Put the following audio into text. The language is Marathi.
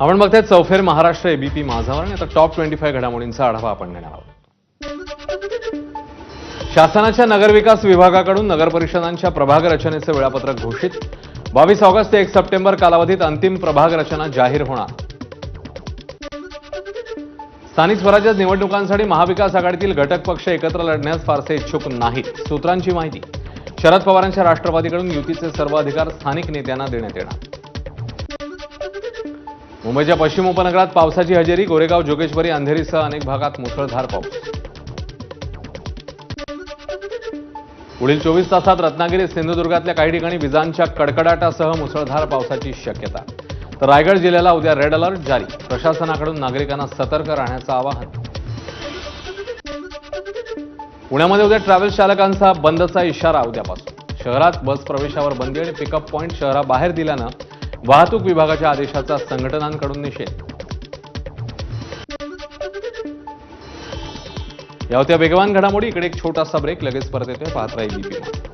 आपण बघताय चौफेर महाराष्ट्र एबीपी माझावर आणि आता टॉप ट्वेंटी फाय घडामोडींचा आढावा आपण घेणार आहोत. शासनाच्या नगरविकास विभागाकडून नगर परिषदांच्या प्रभाग रचनेचं वेळापत्रक घोषित. बावीस ऑगस्ट ते एक सप्टेंबर कालावधीत अंतिम प्रभाग रचना जाहीर होणार. स्थानिक स्वराज्य निवडणुकांसाठी महाविकास आघाडीतील घटक पक्ष एकत्र लढण्यास फारसे इच्छुक नाहीत सूत्रांची माहिती. शरद पवारांच्या राष्ट्रवादीकडून युतीचे सर्व अधिकार स्थानिक नेत्यांना देण्यात येणार. मुंबईच्या पश्चिम उपनगरात पावसाची हजेरी गोरेगाव जोगेश्वरी अंधेरीसह अनेक भागात मुसळधार पाऊस. पुढील चोवीस तासात रत्नागिरी सिंधुदुर्गातल्या काही ठिकाणी विजांच्या कडकडाटासह मुसळधार पावसाची शक्यता. तर रायगड जिल्ह्याला उद्या रेड अलर्ट जारी. प्रशासनाकडून नागरिकांना सतर्क राहण्याचं आवाहन. पुण्यामध्ये उद्या ट्रॅव्हल्स चालकांचा बंदचा इशारा उद्यापासून. शहरात बस प्रवेशावर बंदी आणि पिकअप पॉईंट शहराबाहेर दिल्यानं वाहतूक विभागाच्या आदेशाचा संघटनांकडून निषेध. या होत्या वेगवान घडामोडी. इकडे एक छोटासा ब्रेक लगेच परत येतोय पाहत राहील